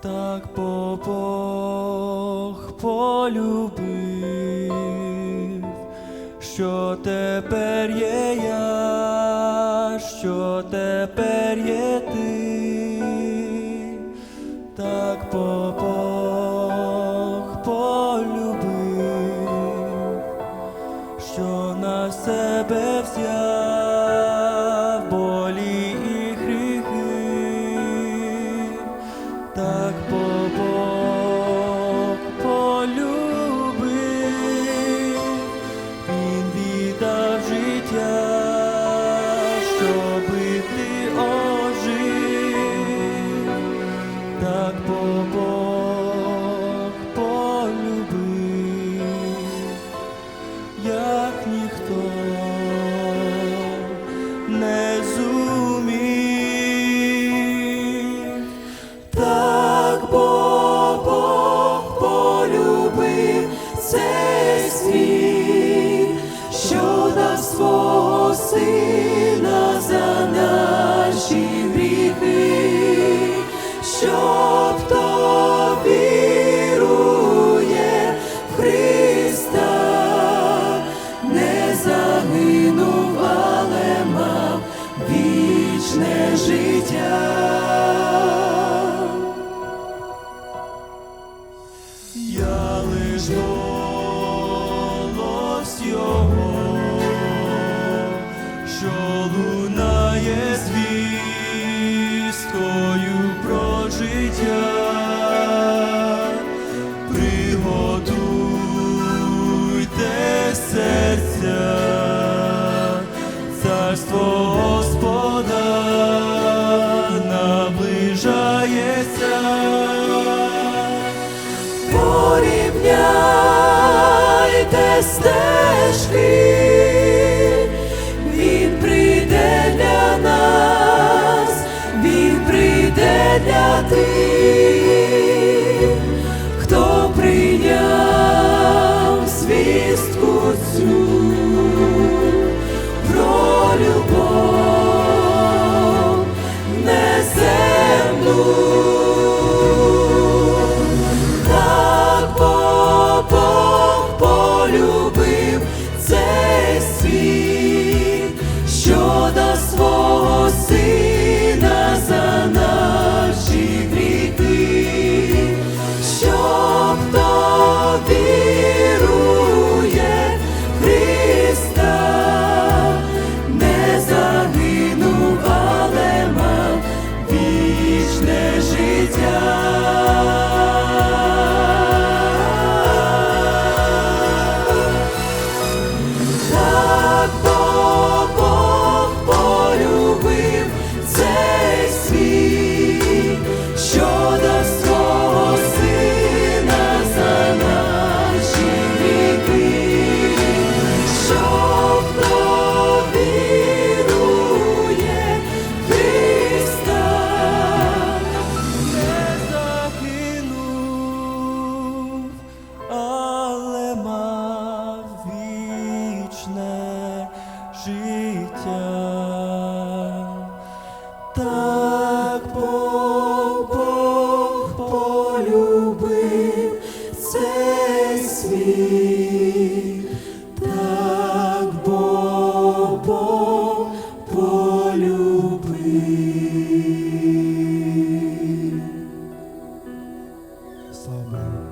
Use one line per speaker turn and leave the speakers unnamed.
Так бо Бог полюбив, що тепер є я, що тепер є ти, так бо Бог полюбив, що на себе взяв.
вічне життя.
Я лиш голос Його, що лунає звісткою про життя. єся,
порівняйте стежки, він прийде для нас, він прийде для тих. Amen.